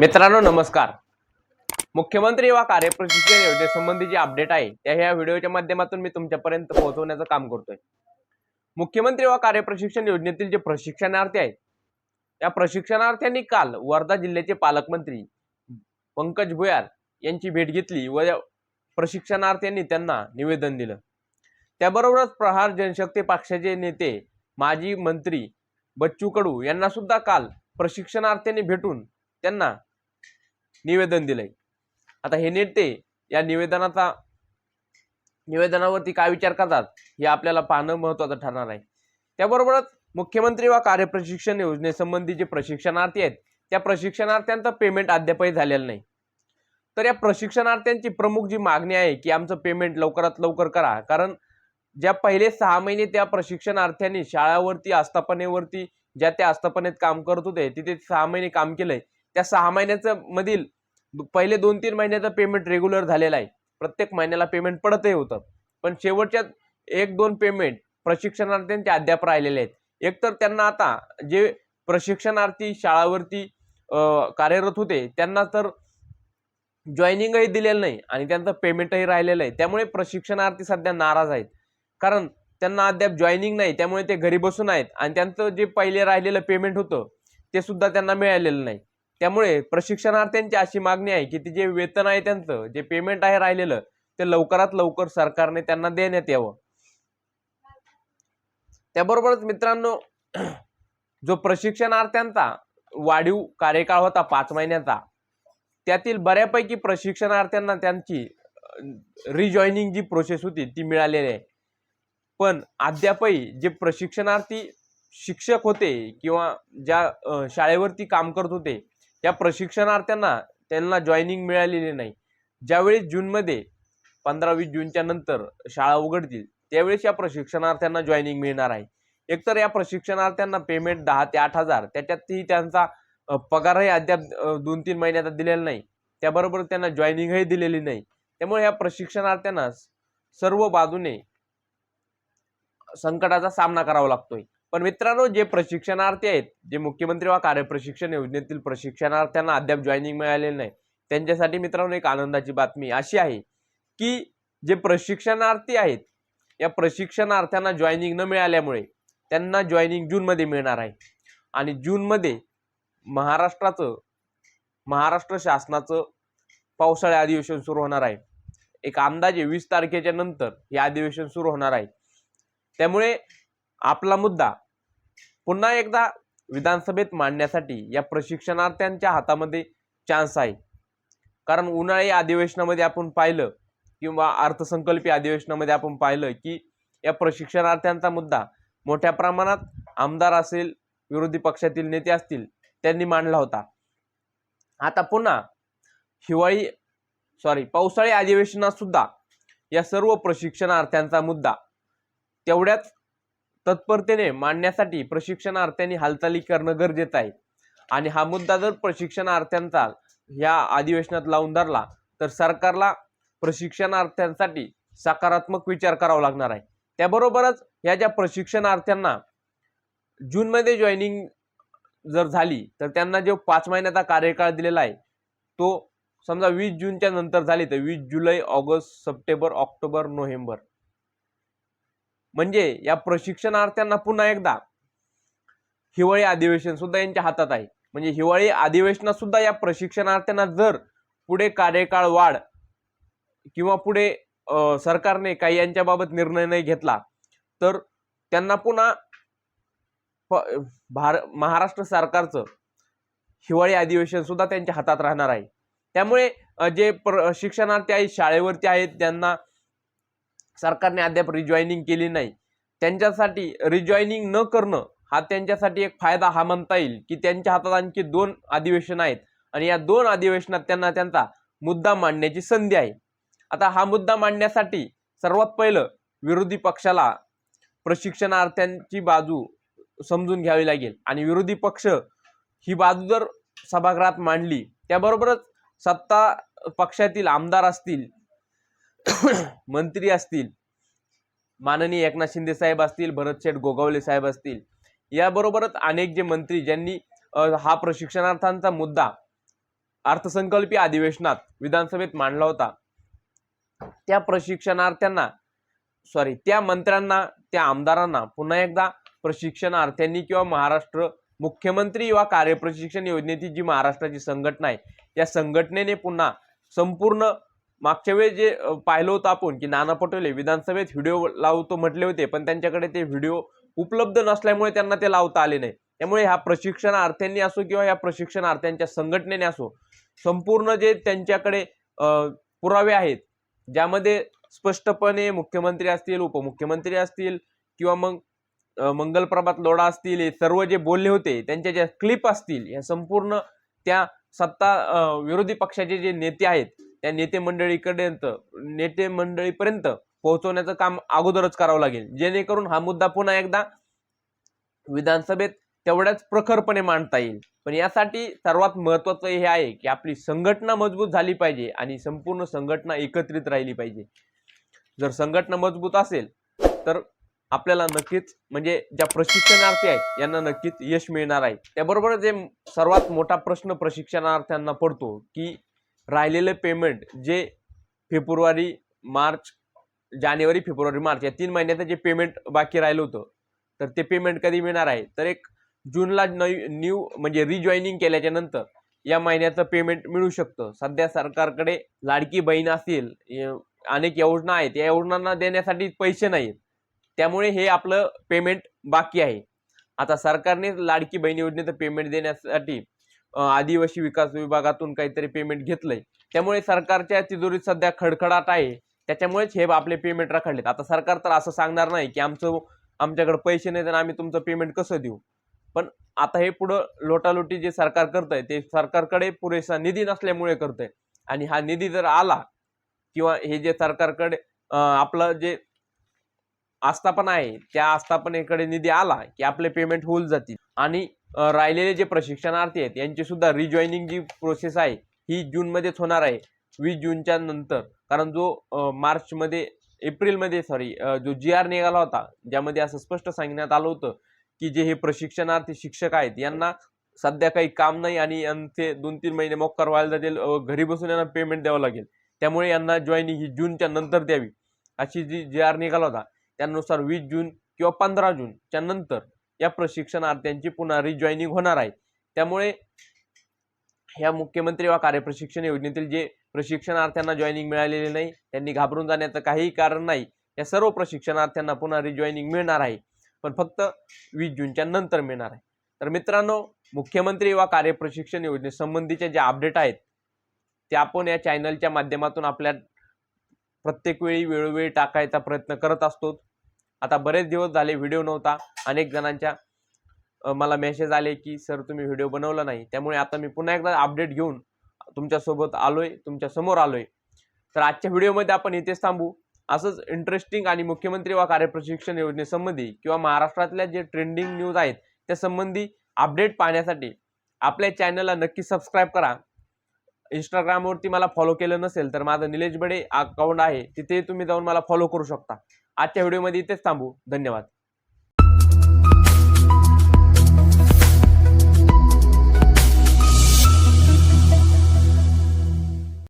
मित्रांनो नमस्कार. मुख्यमंत्री युवा कार्यप्रशिक्षण योजनेसंबंधी जी अपडेट आहे. त्या ह्या व्हिडिओच्या माध्यमातून मी तुमच्यापर्यंत पोहोचवण्याचं काम करतोय. मुख्यमंत्री युवा कार्यप्रशिक्षण योजनेतील जे प्रशिक्षणार्थी आहेत त्या प्रशिक्षणार्थ्यांनी काल वर्धा जिल्ह्याचे पालकमंत्री पंकज भुयार यांची भेट घेतली व प्रशिक्षणार्थ्यांनी त्यांना निवेदन दिलं. त्याबरोबरच प्रहार जनशक्ती पक्षाचे नेते माजी मंत्री बच्चू कडू यांना सुद्धा काल प्रशिक्षणार्थ्यांनी भेटून त्यांना निवेदन दिलंय. आता हे नेते या निवेदनाचा निवेदनावरती काय विचार करतात हे आपल्याला पाहणं महत्वाचं ठरणार आहे. त्याबरोबरच मुख्यमंत्री वा कार्यप्रशिक्षण योजनेसंबंधी जे प्रशिक्षणार्थी आहेत त्या प्रशिक्षणार्थ्यांचं पेमेंट अद्यापही झालेलं नाही. तर या प्रशिक्षणार्थ्यांची प्रमुख जी मागणी आहे की आमचं पेमेंट लवकरात लवकर करा कारण ज्या पहिले सहा महिने त्या प्रशिक्षणार्थ्यांनी शाळावरती आस्थापनेवरती ज्या त्या आस्थापनेत काम करत होते तिथे सहा महिने काम केलंय त्या सहा महिन्याचं मधील दु- पहिले दोन तीन महिन्याचं पेमेंट रेग्युलर झालेलं आहे. प्रत्येक महिन्याला पेमेंट पडतही होतं. पण शेवटच्या एक दोन पेमेंट प्रशिक्षणार्थ्यांचे अद्याप राहिलेले आहेत. एकतर त्यांना आता जे प्रशिक्षणार्थी शाळावरती कार्यरत होते त्यांना तर जॉईनिंगही दिलेलं नाही आणि त्यांचं पेमेंटही राहिलेलं आहे. त्यामुळे प्रशिक्षणार्थी सध्या नाराज आहेत. कारण त्यांना अद्याप जॉईनिंग नाही त्यामुळे ते घरी बसून आहेत आणि त्यांचं जे पहिले राहिलेलं पेमेंट होतं ते सुद्धा त्यांना मिळालेलं नाही. त्यामुळे प्रशिक्षणार्थ्यांची अशी मागणी आहे की ते जे वेतन आहे त्यांचं जे पेमेंट आहे राहिलेलं ते लवकरात लवकर सरकारने त्यांना देण्यात यावं. त्याबरोबरच मित्रांनो जो प्रशिक्षणार्थ्यांचा वाढीव कार्यकाळ होता पाच महिन्याचा त्यातील बऱ्यापैकी प्रशिक्षणार्थ्यांना त्यांची रिजॉईनिंग जी प्रोसेस होती ती मिळालेली आहे. पण अद्यापही जे प्रशिक्षणार्थी शिक्षक होते किंवा ज्या शाळेवरती काम करत होते या प्रशिक्षणार्थ्यांना त्यांना जॉईनिंग मिळालेली नाही. ज्यावेळी जूनमध्ये पंधरा वीस जूनच्या नंतर शाळा उघडतील त्यावेळेस या प्रशिक्षणार्थ्यांना जॉईनिंग मिळणार आहे. एकतर या प्रशिक्षणार्थ्यांना पेमेंट दहा ते आठ हजार त्याच्यातही त्यांचा पगारही अद्याप दोन तीन महिन्यात दिलेला नाही. त्याबरोबर त्यांना जॉईनिंगही दिलेली नाही. त्यामुळे या प्रशिक्षणार्थ्यांना सर्व बाजूने संकटाचा सामना करावा लागतोय. पण मित्रांनो जे प्रशिक्षणार्थी आहेत जे मुख्यमंत्री वा कार्यप्रशिक्षण योजनेतील प्रशिक्षणार्थ्यांना अद्याप जॉईनिंग मिळालेलं नाही त्यांच्यासाठी मित्रांनो एक आनंदाची बातमी अशी आहे की जे प्रशिक्षणार्थी आहेत या प्रशिक्षणार्थ्यांना जॉईनिंग न मिळाल्यामुळे त्यांना जॉईनिंग जूनमध्ये मिळणार आहे. आणि जूनमध्ये महाराष्ट्राचं महाराष्ट्र शासनाचं पावसाळी अधिवेशन सुरू होणार आहे. एक अंदाजे वीस तारखेच्या नंतर हे अधिवेशन सुरू होणार आहे. त्यामुळे आपला मुद्दा पुन्हा एकदा विधानसभेत मांडण्यासाठी या प्रशिक्षणार्थ्यांच्या हातामध्ये चान्स आहे. कारण उन्हाळी अधिवेशनामध्ये आपण पाहिलं किंवा अर्थसंकल्पीय अधिवेशनामध्ये आपण पाहिलं की या प्रशिक्षणार्थ्यांचा मुद्दा मोठ्या प्रमाणात आमदार असेल विरोधी पक्षातील नेते असतील त्यांनी मांडला होता. आता पुन्हा हिवाळी सॉरी पावसाळी अधिवेशनात सुद्धा या सर्व प्रशिक्षणार्थ्यांचा मुद्दा तेवढ्याच तत्परतेने मांडण्यासाठी प्रशिक्षणार्थ्यांनी हालचाली करणं गरजेचं आहे. आणि हा मुद्दा जर प्रशिक्षणार्थ्यांचा ह्या अधिवेशनात लावून धरला तर सरकारला प्रशिक्षणार्थ्यांसाठी सकारात्मक विचार करावा लागणार आहे. त्याबरोबरच ह्या ज्या प्रशिक्षणार्थ्यांना जूनमध्ये जॉईनिंग जर झाली तर त्यांना जो पाच महिन्याचा कार्यकाळ दिलेला आहे तो समजा वीस जूनच्या नंतर झाली तर वीस जुलै ऑगस्ट सप्टेंबर ऑक्टोबर नोव्हेंबर. म्हणजे या प्रशिक्षणार्थ्यांना पुन्हा एकदा हिवाळी अधिवेशन सुद्धा यांच्या हातात आहे. म्हणजे हिवाळी अधिवेशनात सुद्धा या प्रशिक्षणार्थ्यांना जर पुढे कार्यकाळ वाढ किंवा पुढे सरकारने काही यांच्याबाबत निर्णय नाही घेतला तर त्यांना पुन्हा भार महाराष्ट्र सरकारचं हिवाळी अधिवेशन सुद्धा त्यांच्या हातात राहणार आहे. त्यामुळे जे प्रशिक्षणार्थी आहेत शाळेवरती आहेत त्यांना सरकारने अद्याप रिजॉईनिंग केली नाही. त्यांच्यासाठी रिजॉईनिंग न करणं हा त्यांच्यासाठी एक फायदा हा म्हणता येईल की त्यांच्या हातात आणखी दोन अधिवेशन आहेत. आणि या दोन अधिवेशनात त्यांना त्यांचा मुद्दा मांडण्याची संधी आहे. आता हा मुद्दा मांडण्यासाठी सर्वात पहिलं विरोधी पक्षाला प्रशिक्षणार्थ्यांची बाजू समजून घ्यावी लागेल. आणि विरोधी पक्ष ही बाजू जर सभागृहात मांडली त्याबरोबरच सत्ता पक्षातील आमदार असतील मंत्री असतील माननीय एकनाथ शिंदे साहेब असतील भरत शेठ गोगावले साहेब असतील याबरोबरच अनेक जे मंत्री ज्यांनी हा प्रशिक्षणार्थांचा मुद्दा अर्थसंकल्पीय अधिवेशनात विधानसभेत मांडला होता त्या प्रशिक्षणार्थ्यांना सॉरी त्या मंत्र्यांना त्या आमदारांना पुन्हा एकदा प्रशिक्षणार्थ्यांनी किंवा महाराष्ट्र मुख्यमंत्री युवा कार्यप्रशिक्षण योजनेची जी महाराष्ट्राची संघटना आहे या संघटनेने पुन्हा संपूर्ण मागच्या वेळेस जे पाहिलं होतं आपण की नाना पटोले विधानसभेत व्हिडिओ लावतो म्हटले होते पण त्यांच्याकडे ते व्हिडिओ उपलब्ध नसल्यामुळे त्यांना ते लावता आले नाही. त्यामुळे ह्या प्रशिक्षणार्थ्यांनी असो किंवा ह्या प्रशिक्षणार्थ्यांच्या संघटनेने असो संपूर्ण जे त्यांच्याकडे पुरावे आहेत ज्यामध्ये स्पष्टपणे मुख्यमंत्री असतील उपमुख्यमंत्री असतील किंवा मग मंगलप्रभात लोढा असतील हे सर्व जे बोलले होते त्यांच्या ज्या क्लिप असतील या संपूर्ण त्या सत्ता विरोधी पक्षाचे जे नेते आहेत त्या नेते मंडळीपर्यंत नेते मंडळीपर्यंत पोहोचवण्याचं काम अगोदरच करावं लागेल. जेणेकरून हा मुद्दा पुन्हा एकदा विधानसभेत तेवढ्याच प्रखरपणे मांडता येईल. पण यासाठी सर्वात महत्वाचं हे आहे की आपली संघटना मजबूत झाली पाहिजे आणि संपूर्ण संघटना एकत्रित राहिली पाहिजे. जर संघटना मजबूत असेल तर आपल्याला नक्कीच म्हणजे ज्या प्रशिक्षणार्थी आहेत यांना नक्कीच यश मिळणार आहे. त्याबरोबर जे सर्वात मोठा प्रश्न प्रशिक्षणार्थ्यांना पडतो की राहिलेलं पेमेंट जे फेब्रुवारी मार्च जानेवारी फेब्रुवारी मार्च या तीन महिन्याचं जे पेमेंट बाकी राहिलं होतं तर ते पेमेंट कधी मिळणार आहे? तर एक जूनला नवी न्यू म्हणजे रिजॉईनिंग केल्याच्यानंतर या महिन्याचं पेमेंट मिळू शकतं. सध्या सरकारकडे लाडकी बहीण असेल य- अनेक योजना आहेत. या योजनांना देण्यासाठी पैसे नाहीत त्यामुळे हे आपलं पेमेंट बाकी आहे. आता सरकारने लाडकी बहीण योजनेचं पेमेंट देण्यासाठी आदिवासी विकास विभागातून काहीतरी पेमेंट घेतलंय. त्यामुळे सरकारच्या तिजोरीत सध्या खडखडाट आहे. त्याच्यामुळेच हे आपले पेमेंट रखडलेत. आता सरकार तर असं सांगणार नाही की आमचं आमच्याकडे पैसे नाही तर आम्ही तुमचं पेमेंट कसं देऊ? पण आता हे पुढं लोटालोटी जे सरकार करतंय ते सरकारकडे पुरेसा निधी नसल्यामुळे करतंय. आणि हा निधी जर आला किंवा हे जे सरकारकडे आपलं जे आस्थापना आहे त्या आस्थापनेकडे निधी आला की आपले पेमेंट होऊन जातील. आणि राहिलेले जे प्रशिक्षणार्थी आहेत यांची सुद्धा रिजॉईनिंग जी प्रोसेस आहे ही जूनमध्येच होणार आहे वीस जूनच्या नंतर. कारण जो मार्चमध्ये एप्रिलमध्ये सॉरी जो जी आर निघाला होता ज्यामध्ये असं स्पष्ट सांगण्यात आलं होतं की जे हे प्रशिक्षणार्थी शिक्षक आहेत यांना सध्या काही काम नाही आणि यांचे दोन तीन महिने मोक्कार व्हायला जातील घरी बसून यांना पेमेंट द्यावं लागेल. त्यामुळे यांना जॉईनिंग ही जूनच्या नंतर द्यावी. अशी जी जी आर निघाला होता त्यानुसार वीस जून किंवा पंधरा जूनच्या नंतर या प्रशिक्षणार्थ्यांची पुन्हा रिजॉईनिंग होणार आहे. त्यामुळे ह्या मुख्यमंत्री वा कार्यप्रशिक्षण योजनेतील जे प्रशिक्षणार्थ्यांना जॉईनिंग मिळालेले नाही त्यांनी घाबरून जाण्याचं काहीही कारण नाही. या सर्व प्रशिक्षणार्थ्यांना पुन्हा रिजॉईनिंग मिळणार आहे. पण फक्त वीस जूनच्या नंतर मिळणार आहे. तर मित्रांनो मुख्यमंत्री वा कार्यप्रशिक्षण योजनेसंबंधीचे जे अपडेट आहेत ते आपण या चॅनलच्या माध्यमातून आपल्या प्रत्येक वेळी वेळोवेळी टाकायचा प्रयत्न करत असतो. आता बरेच दिवस झाले व्हिडिओ नव्हता. अनेक जणांच्या मला मेसेज आले की सर तुम्ही व्हिडिओ बनवला नाही. त्यामुळे आता मी पुन्हा एकदा अपडेट घेऊन तुमच्यासोबत आलोय तुमच्यासमोर आलोय. तर आजच्या व्हिडिओमध्ये आपण इथेच थांबू. असंच इंटरेस्टिंग आणि मुख्यमंत्री वा कार्यप्रशिक्षण योजनेसंबंधी किंवा महाराष्ट्रातल्या जे ट्रेंडिंग न्यूज आहेत त्या संबंधी अपडेट पाहण्यासाठी आपल्या चॅनलला नक्की सबस्क्राईब करा. इंस्टाग्रामवरती मला फॉलो केलं नसेल तर माझं निलेश बडे अकाउंट आहे तिथे तुम्ही जाऊन मला फॉलो करू शकता. आजच्या व्हिडिओमध्ये इथेच थांबू. धन्यवाद.